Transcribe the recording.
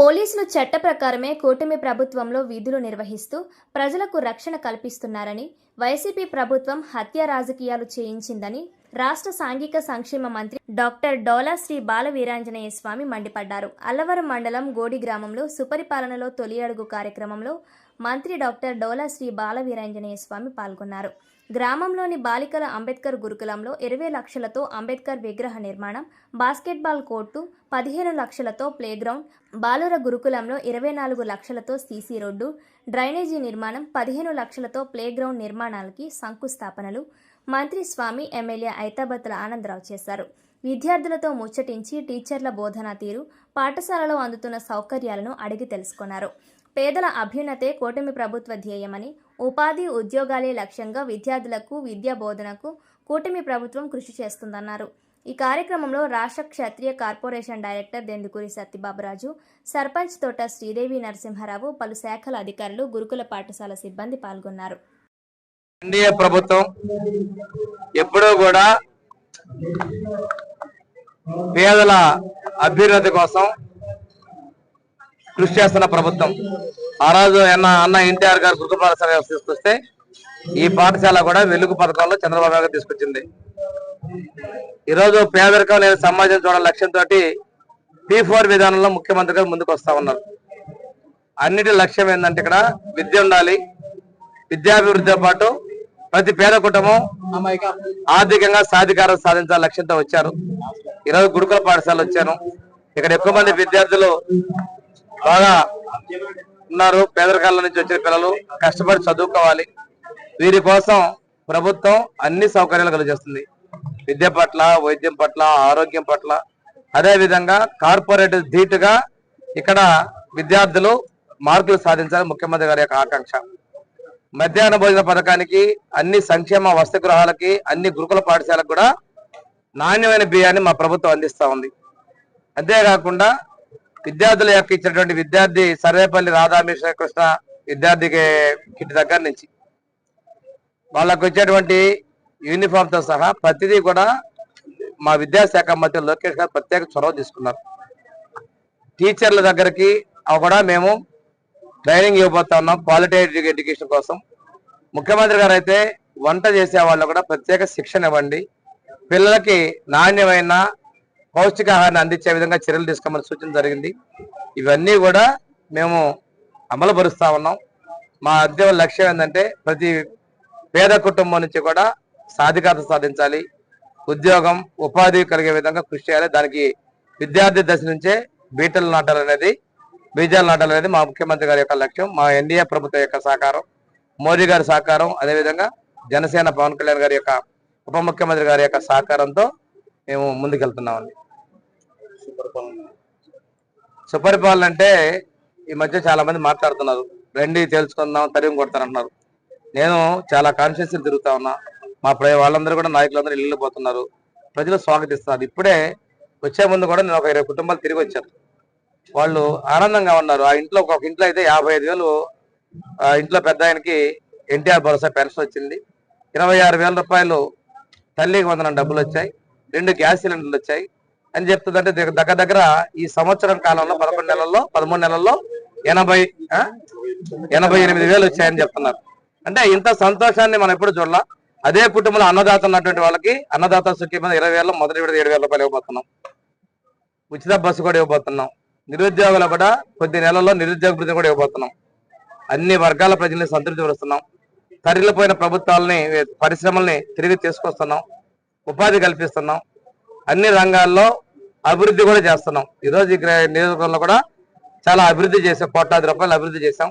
పోలీసులు చట్ట ప్రకారమే కూటమి ప్రభుత్వంలో విధులు నిర్వహిస్తూ ప్రజలకు రక్షణ కల్పిస్తున్నారని వైసీపీ ప్రభుత్వం హత్య రాజకీయాలు చేయించిందని రాష్ట్ర సాంఘిక సంక్షేమ మంత్రి డాక్టర్ డోలా శ్రీ బాల వీరాంజనేయ స్వామి మండిపడ్డారు. అల్లవరం మండలం గోడి గ్రామంలో సుపరిపాలనలో తొలి అడుగు కార్యక్రమంలో మంత్రి డాక్టర్ డోలా శ్రీ బాల వీరాంజనేయ స్వామి పాల్గొన్నారు. గ్రామంలోని బాలికల అంబేద్కర్ గురుకులంలో ఇరవై లక్షలతో అంబేద్కర్ విగ్రహ నిర్మాణం బాస్కెట్బాల్ కోర్టు పదిహేను లక్షలతో ప్లేగ్రౌండ్ బాలుర గురుకులంలో ఇరవై నాలుగు లక్షలతో సీసీ రోడ్డు డ్రైనేజీ నిర్మాణం పదిహేను లక్షలతో ప్లేగ్రౌండ్ నిర్మాణాలకి శంకుస్థాపనలు మంత్రి స్వామి ఎమ్మెల్యే ఐతాబత్తుల ఆనందరావు చేశారు. విద్యార్థులతో ముచ్చటించి టీచర్ల బోధనా తీరు పాఠశాలలో అందుతున్న సౌకర్యాలను అడిగి తెలుసుకున్నారు. పేదల అభ్యున్నతే కూటమి ప్రభుత్వ ధ్యేయమని ఉపాధి ఉద్యోగాలే లక్ష్యంగా విద్యార్థులకు విద్యా బోధనకు కూటమి ప్రభుత్వం కృషి చేస్తుందన్నారు. ఈ కార్యక్రమంలో రాష్ట్ర క్షత్రియ కార్పొరేషన్ డైరెక్టర్ దెందుకూరి సత్యబాబురాజు సర్పంచ్ తోట శ్రీదేవి నరసింహారావు పలు శాఖల అధికారులు గురుకుల పాఠశాల సిబ్బంది పాల్గొన్నారు. ఎన్డీఏ ప్రభుత్వం ఎప్పుడూ కూడా పేదల అభ్యున్నతి కోసం కృషి చేస్తున్న ప్రభుత్వం. ఆ రోజు అన్న అన్న ఎన్టీఆర్ గారు గురుకుల పాఠశాల తీసుకొస్తే ఈ పాఠశాల కూడా వెలుగు పథకంలో చంద్రబాబు గారు తీసుకొచ్చింది. ఈరోజు పేదరికం లేని సమాజం చూడాలి లక్ష్యంతో పీ ఫోర్ విధానంలో ముఖ్యమంత్రి గారు ముందుకు వస్తా ఉన్నారు. అన్నిటి లక్ష్యం ఏంటంటే ఇక్కడ విద్య ఉండాలి. విద్యాభివృద్ధితో పాటు ప్రతి పేద కుటుంబం ఆర్థికంగా సాధికారం సాధించాల లక్ష్యంతో వచ్చారు. ఈరోజు గురుకుల పాఠశాల వచ్చాను. ఇక్కడ ఎక్కువ మంది విద్యార్థులు బాగా ఉన్నారు. పేదరికాల నుంచి వచ్చిన పిల్లలు కష్టపడి చదువుకోవాలి. వీరి కోసం ప్రభుత్వం అన్ని సౌకర్యాలు కలిగిస్తుంది విద్య పట్ల వైద్యం పట్ల ఆరోగ్యం పట్ల. అదే విధంగా కార్పొరేట్ ధీటుగా ఇక్కడ విద్యార్థులు మార్కులు సాధించాలని ముఖ్యమంత్రి గారి యొక్క ఆకాంక్ష. మధ్యాహ్న భోజన పథకానికి అన్ని సంక్షేమ వసతి గృహాలకి అన్ని గురుకుల పాఠశాలకు కూడా నాణ్యమైన బియ్యాన్ని మా ప్రభుత్వం అందిస్తూ ఉంది. అంతేకాకుండా విద్యార్థుల యొక్క ఇచ్చినటువంటి విద్యార్థి సర్వేపల్లి రాధామేశ్వర కృష్ణ విద్యార్థికి కిట్ దగ్గర నుంచి. వాళ్ళకు వచ్చేటువంటి యూనిఫామ్తో సహా ప్రతిదీ కూడా మా విద్యాశాఖ మంత్రి లోకేష్ గారు ప్రత్యేక చొరవ తీసుకున్నారు. టీచర్ల దగ్గరికి అవి కూడా మేము ట్రైనింగ్ ఇవ్వబోతా ఉన్నాం క్వాలిటీ ఎడ్యుకేషన్ కోసం. ముఖ్యమంత్రి గారు అయితే వంట చేసే వాళ్ళు కూడా ప్రత్యేక శిక్షణ ఇవ్వండి. పిల్లలకి నాణ్యమైన పౌష్టికాహారాన్ని అందించే విధంగా చర్యలు తీసుకోమని సూచన జరిగింది. ఇవన్నీ కూడా మేము అమలుపరుస్తా ఉన్నాం. మా ఉద్యోగ లక్ష్యం ఏంటంటే ప్రతి పేద కుటుంబం నుంచి కూడా సాధికారత సాధించాలి. ఉద్యోగం ఉపాధి కలిగే విధంగా కృషి చేయాలి. దానికి విద్యార్థి దశ నుంచే బీటలు నాటాలనేది బీజాలు నాటాలనేది మా ముఖ్యమంత్రి గారి యొక్క లక్ష్యం మా ఎన్డీఏ ప్రభుత్వం యొక్క సహకారం మోదీ గారి సహకారం అదేవిధంగా జనసేన పవన్ కళ్యాణ్ గారి యొక్క ఉప ముఖ్యమంత్రి గారి యొక్క సహకారంతో మేము ముందుకెళ్తున్నామండి. సుపరిపాలన అంటే ఈ మధ్య చాలా మంది మాట్లాడుతున్నారు. రండి తేల్చుకుందాం తరిమి కొడతానంటున్నారు నేను చాలా కాన్షియస్ తిరుగుతా ఉన్నా. మా ప్రజ వాళ్ళందరూ కూడా నాయకులందరూ ఇళ్ళు పోతున్నారు. ప్రజలు స్వాగతిస్తున్నారు. ఇప్పుడే వచ్చే ముందు కూడా నేను ఒక ఇరవై కుటుంబాలు తిరిగి వచ్చాను. వాళ్ళు ఆనందంగా ఉన్నారు. ఆ ఇంట్లో ఒక ఇంట్లో అయితే యాభై ఐదు వేలు ఆ ఇంట్లో పెద్ద ఆయనకి ఎన్టీఆర్ భరోసా పెన్షన్ వచ్చింది. ఇరవై ఆరు వేల రూపాయలు తల్లికి వందనం డబ్బులు వచ్చాయి. రెండు గ్యాస్ సిలిండర్లు వచ్చాయి. అని చెప్తుందంటే దగ్గర దగ్గర ఈ సంవత్సరం కాలంలో పదకొండు నెలల్లో పదమూడు నెలల్లో ఎనభై ఎనభై ఎనిమిది వేలు వచ్చాయని చెప్తున్నారు. అంటే ఇంత సంతోషాన్ని మనం ఎప్పుడు చూడాలి? అదే కుటుంబంలో అన్నదాత ఉన్నటువంటి వాళ్ళకి అన్నదాత సుఖీ మీద ఇరవై వేలు మొదటి విడత ఏడు వేల రూపాయలు ఇవ్వబోతున్నాం. ఉచిత బస్సు కూడా ఇవ్వబోతున్నాం. నిరుద్యోగుల కూడా కొద్ది నెలల్లో నిరుద్యోగ భృతి కూడా ఇవ్వబోతున్నాం. అన్ని వర్గాల ప్రజల్ని సంతృప్తి పరుస్తున్నాం. ప్రభుత్వాలని పరిశ్రమల్ని తిరిగి తీసుకొస్తున్నాం. ఉపాధి కల్పిస్తున్నాం. అన్ని రంగాల్లో అభివృద్ధి కూడా చేస్తున్నాం. ఈరోజు ఈ నియోజకవర్గంలో కూడా చాలా అభివృద్ధి చేసాం కోట్లాది రూపాయలు అభివృద్ధి చేసాం